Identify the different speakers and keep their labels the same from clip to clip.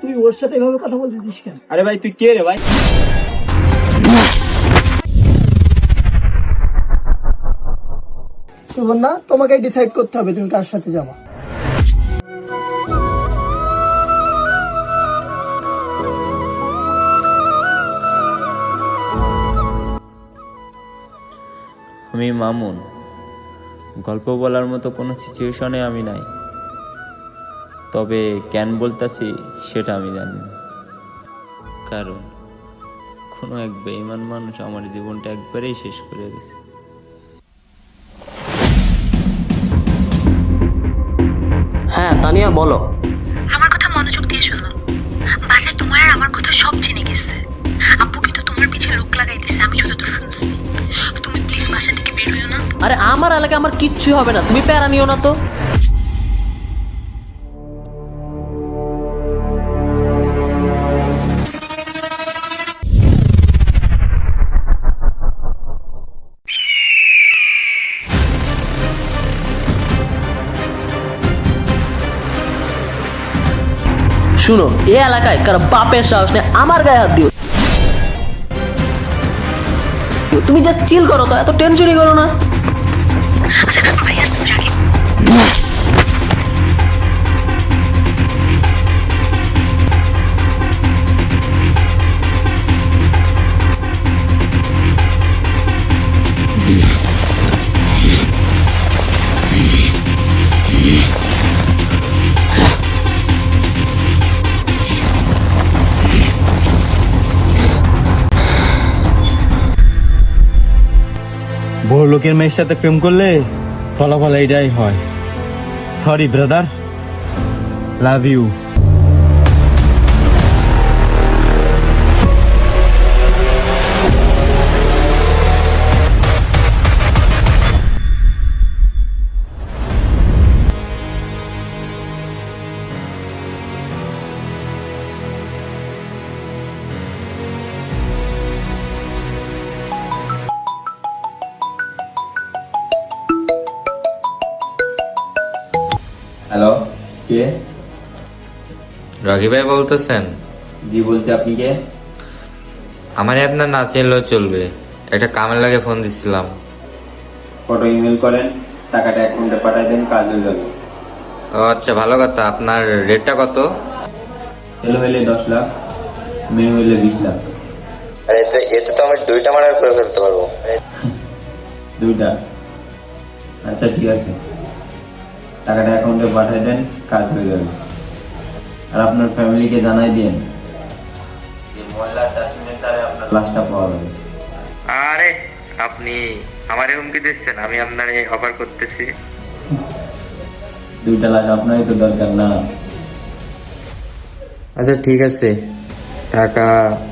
Speaker 1: তুই ওর সাথে এভাবে কথা বলতেছিস কেন?
Speaker 2: আরে ভাই তুই কে রে ভাই?
Speaker 1: সুবর্ণা তোমাকে ডিসাইড করতে হবে তুমি কার সাথে যাবা।
Speaker 2: আমি মামুন। গল্প বলার মতো কোনো সিচুয়েশনে আমি নাই। তবে কেন বলতাছি সেটা আমি জানি না। কারণ কোনো এক বেইমান মানুষ আমার জীবনটা একবারেই শেষ করে গেছে।
Speaker 3: হ্যাঁ তানিয়া বলো।
Speaker 4: আমার কথা মনোযোগ দিয়ে শোনো। বাসায় তোমার আর আমার কথা সব জেনে গেছে। আব্বু কিন্তু তোমার পিছে লোক লাগাই দিছে আমি যতদূর শুনছি। তুমি প্লিজ বাসা থেকে বের হইও না।
Speaker 3: আরে আমার এলাকায় আমার কিচ্ছু হবে না তুমি প্যারা নিও না তো। শুনো, এ এলাকায় কারও বাপের সাহস নেই, আমার গায়ে হাত দিও। তুমি জাস্ট চিল করো তো, এত টেনশনই করো না।
Speaker 2: লোকের মেয়ের সাথে প্রেম করলে ফলাফল এটাই হয়। সরি ব্রাদার লাভ ইউ কে?
Speaker 5: রকি ভাই বলতেছেন?
Speaker 2: জি বলছি আপনি কে?
Speaker 5: আমার আপনার না চিনলেও চলবে। একটা কামের লাগে ফোন দিছিলাম।
Speaker 2: ফটো ইমেল করেন? টাকাটা অ্যাকাউন্টে পাঠিয়ে দেন কাজ হয়ে যাবে।
Speaker 5: ও আচ্ছা ভালো কথা। আপনার রেটটা কত?
Speaker 2: ছেলে হইলে দশ লাখ মেয়ে হইলে বিশ লাখ।
Speaker 5: আরে এতে এতে তো আমি দুইটা মার্ডার করে ফেলতে পারব।
Speaker 2: দুইটা। আচ্ছা ঠিক আছে। টাকাটা অ্যাকাউন্টে পাঠিয়ে দেন কাজ হয়ে যাবে। আর আপনার ফ্যামিলিকে জানাই দিন যে মহিলা চাষিমের দ্বারা আপনার লাশটা পাওয়া যাবে।
Speaker 5: আরে আপনি আমারে হুমকি দিচ্ছেন আমি আপনার অফার করতেছি।
Speaker 2: দুইটা লাশ আপনারই তো দরকার না?
Speaker 5: আচ্ছা ঠিক আছে। টাকা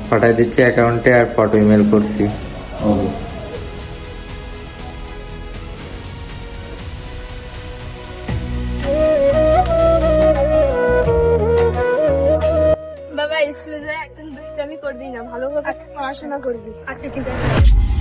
Speaker 5: পাঠাই দিচ্ছি অ্যাকাউন্টে আর ফটো ইমেল করছি।
Speaker 2: ওকে।
Speaker 6: পড়াশোনা করবি। আচ্ছা ঠিক আছে।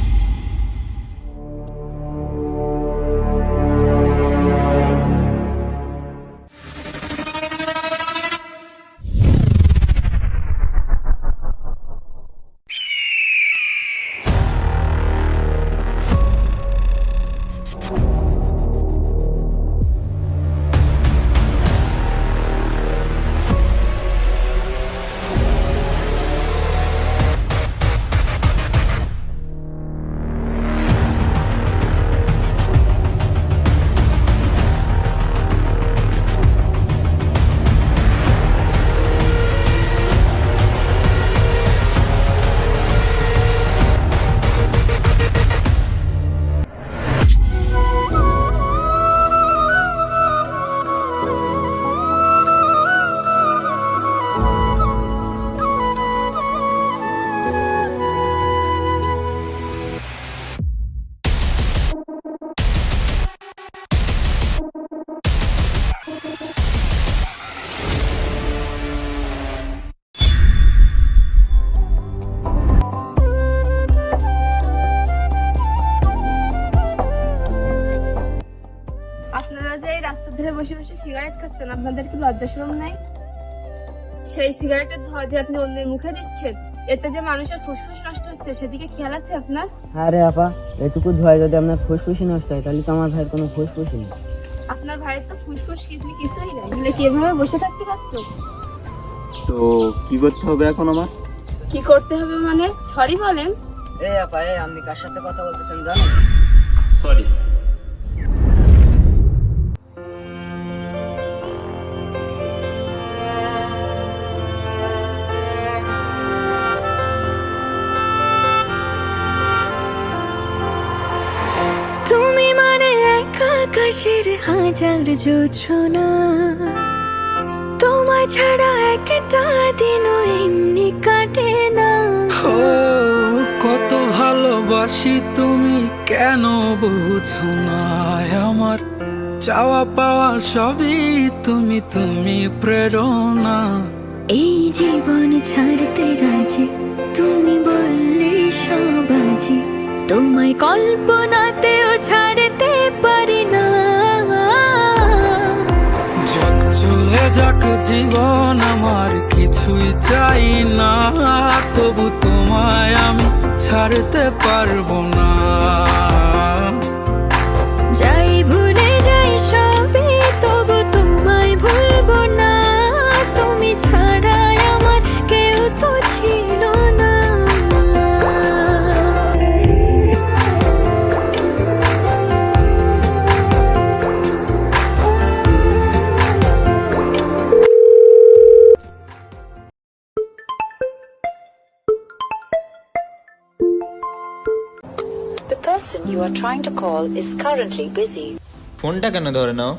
Speaker 6: যে এই রাস্তা ধরে বসে বসে সিগারেট খাচ্ছেন আপনাদের কি লজ্জা শরম নাই? সেই সিগারেটের ধোঁয়া যে আপনি অন্যের মুখে দিচ্ছেন এতে যে মানুষের ফুসফুস নষ্ট হচ্ছে সেদিকে খেয়াল আছে আপনার?
Speaker 7: আরে আপা এটুকু ধোয়া যদি আপনার ফুসফুসি নষ্ট হয় তাহলে তো আমার ভাইয়ের কোনো ফুসফুসি নেই।
Speaker 6: আপনার ভাইয়ের তো ফুসফুস কিডনি কিছুই নাই তাহলে কি এভাবে বসে থাকতে পারছ?
Speaker 2: তো কি করতে হবে এখন আমার?
Speaker 6: কি করতে হবে মানে? সরি বলেন।
Speaker 7: এই আপা এই আপনি কার সাথে কথা বলতেছেন জানেন?
Speaker 2: সরি
Speaker 4: হাজার যোজনা তোমায় ছাড়া একটা দিনও এমনি কাটে না।
Speaker 8: ও কত ভালোবাসি তুমি কেন বুঝো না আমার? চাওয়া পাওয়া সবই তুমি তুমি প্রেরণা।
Speaker 4: এই জীবন ছাড়তে রাজি তুমি বললে সবাজি তোমায় কল্পনাতেও ছাড়তে পারি
Speaker 8: চলে যাক জীবন আমার কিছুই চাই না। তবু তোমায় আমি ছাড়তে পারব না।
Speaker 9: Are trying to call is currently busy.
Speaker 2: ফোনটা কেন ধরে নাও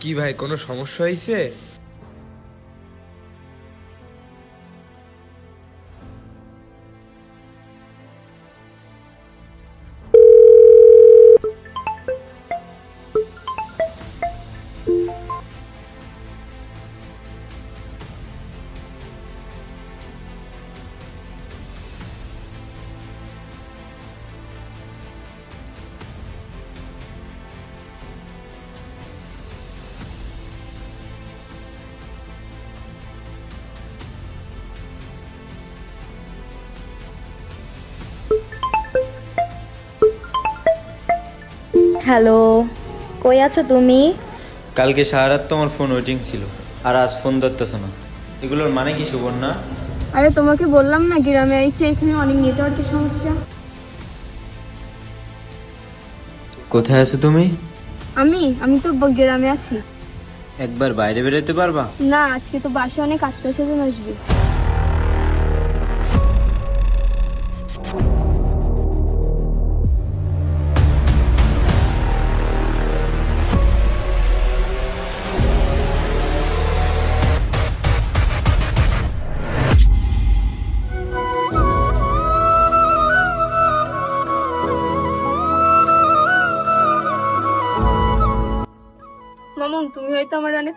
Speaker 10: কি ভাই কোনো সমস্যা হয়েছে
Speaker 11: হ্যালো কই আছো তুমি?
Speaker 2: কালকে সারা রাত তোমার ফোন ওয়েটিং ছিল আর আজ ফোন ধরতেছো না। এগুলোর মানে কি সুবর্ণা?
Speaker 6: আরে তোমাকে বললাম না গ্রামে আইসি এখানে অনেক নেটওয়ার্কের সমস্যা।
Speaker 2: কোথায় আছো তুমি?
Speaker 6: আমি আমি তো গ্রামে আছি।
Speaker 2: একবার বাইরে বেরোতে পারবা?
Speaker 6: না আজকে তো বাসে অনেক আত্মীয় স্বজন আসবে।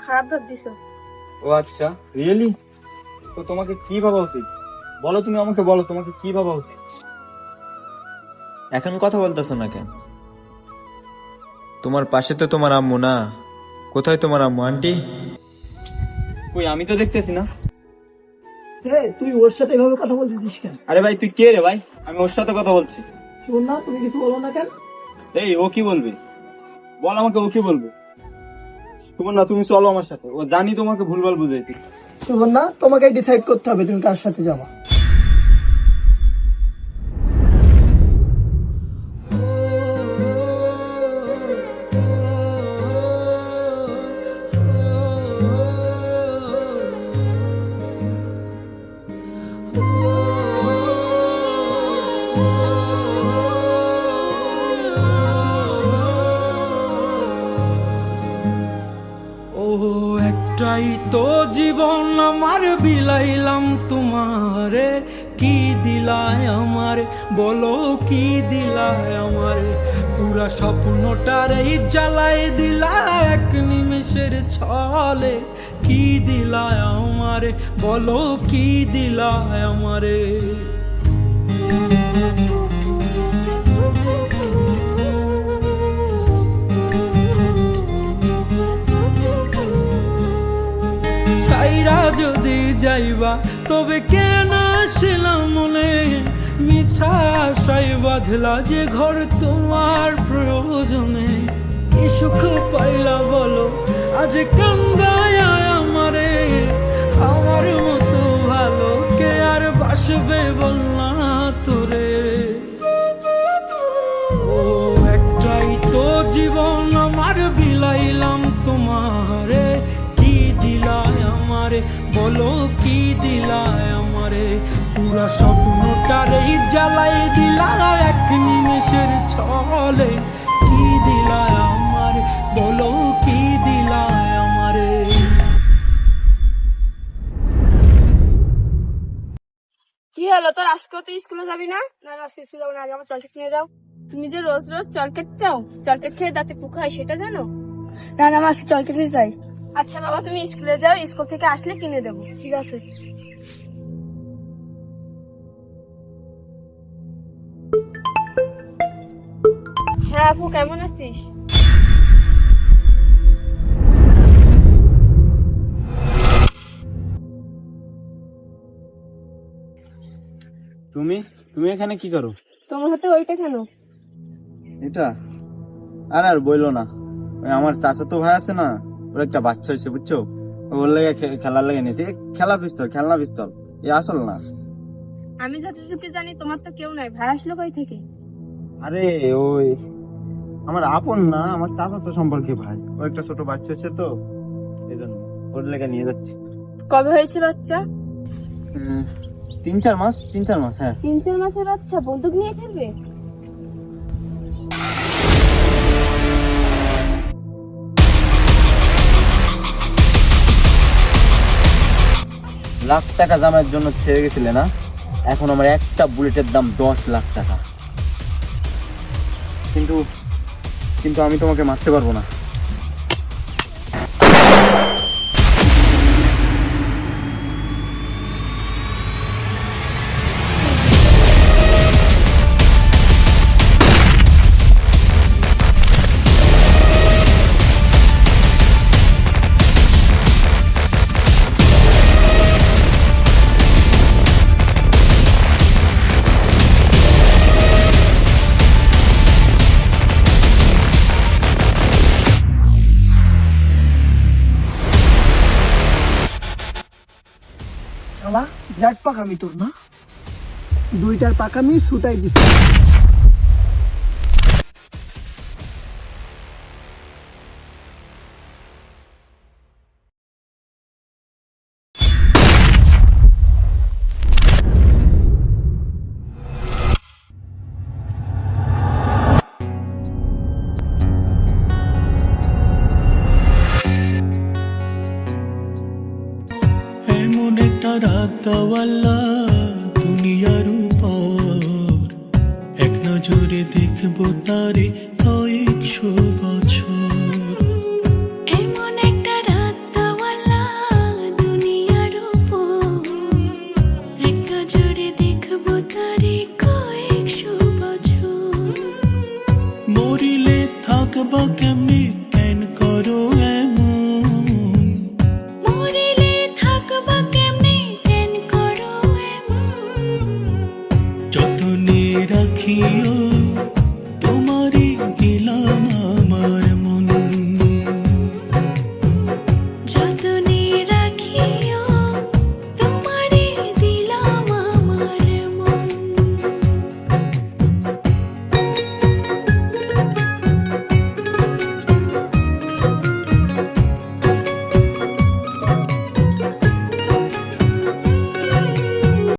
Speaker 6: খারাপ ভাব দিছো
Speaker 12: ও আচ্ছা রিয়েলি তো তোমাকে কি ভাবা উচিত? বলো তুমি আমাকে বলো তোমাকে কি ভাবা উচিত?
Speaker 2: এখন কথা বলতেছো না কেন? তোমার পাশে তো তোমার আম্মু না। কোথায় তোমার আম্মু আন্টি?
Speaker 12: কই আমি তো দেখতেছি না।
Speaker 1: রে তুই ওর সাথে এভাবে কথা বলতেছিস কেন?
Speaker 12: আরে ভাই তুই কে রে ভাই? আমি ওর সাথে কথা বলছি।
Speaker 1: শোন না তুমি কিছু বলো না কেন?
Speaker 12: এই ও কি বলবে? বল আমাকে ও কি বলবে? না তুমি চলো আমার সাথে। ও জানি তোমাকে ভুলভাল বুঝাইছি
Speaker 1: সুবর্ণা তোমাকে ডিসাইড করতে হবে তুমি কার সাথে যাবা।
Speaker 8: একটাই তো জীবন আমার বিলাইলাম তোমারে। কি দিলায় আমার? বলো কি দিলায় আমার? পুরা স্বপ্নটার জ্বালাই দিলা এক নিমেষের ছলে। কি দিলায় আমার? বলো কি দিলায় আমারে? যাইবা, তবে কেন আসিলাম মনে? মিছা আশায় বাঁধলা যে ঘর তোমার প্রয়োজনে। কি সুখ পাইলা বলো, আজ কান্দায় আমারে। আমার মতো ভালো কে আর বাসবে বললা তোরে? বলো কি দিলায় আমারে? পুরা স্বপ্নটারে জ্বালাই দিলা এক নিমেষের ছলে। কি দিলায় আমারে? বলো কি দিলায় আমারে?
Speaker 6: কি হলো? তোর আজকেও তুই স্কুলে যাবি না? না না আজকে স্কুলে যাব না। আগে আমার চলকেট নিয়ে যাও তুমি যে রোজ রোজ চলকেট চাও চলকেট খেয়ে দাঁতে পোকা হয় সেটা জানো? না না আমার চলকেটই চাই আচ্ছা বাবা তুমি স্কুলে যাও স্কুল থেকে আসলে কিনে দেবো। ঠিক আছে। হ্যাঁ আপু কেমন আছিস?
Speaker 12: তুমি? তুমি এখানে কি করো?
Speaker 6: তোমার হাতে ওইটা কেন?
Speaker 12: এটা? আর আর বইলো না। ওই আমার চাচাতো ভাই আছে না ওর একটা বাচ্চা হয়েছে বুঝছ? ওর লেগে খে- খেলার লেগে নিতে খেলা পিস্তল খেলনা পিস্তল। এ আসল না।
Speaker 6: আমি যতটুকু জানি তোমার তো কেউ নাই। ভাই আসলো কই থেকে।
Speaker 12: আরে ওই আমার আপন না আমার চাচা তো সম্পর্কে ভাই। ও একটা ছোট বাচ্চা হচ্ছে তো এই জন্য ওর লেগে নিয়ে যাচ্ছি।
Speaker 6: কবে হয়েছে বাচ্চা?
Speaker 12: তিন চার মাস তিন চার মাস হ্যাঁ।
Speaker 6: তিন চার মাসের বাচ্চা বন্দুক নিয়ে খেলবে?
Speaker 12: লাখ টাকা দামের জন্য ছেড়ে গেছিলে না? এখন আমার একটা বুলেটের দাম দশ লাখ টাকা। কিন্তু কিন্তু আমি তোমাকে মারতে পারব না।
Speaker 1: বিরাট পাকামি তোর না? দুইটার পাকামি ছুটাই দিছে।
Speaker 8: تولى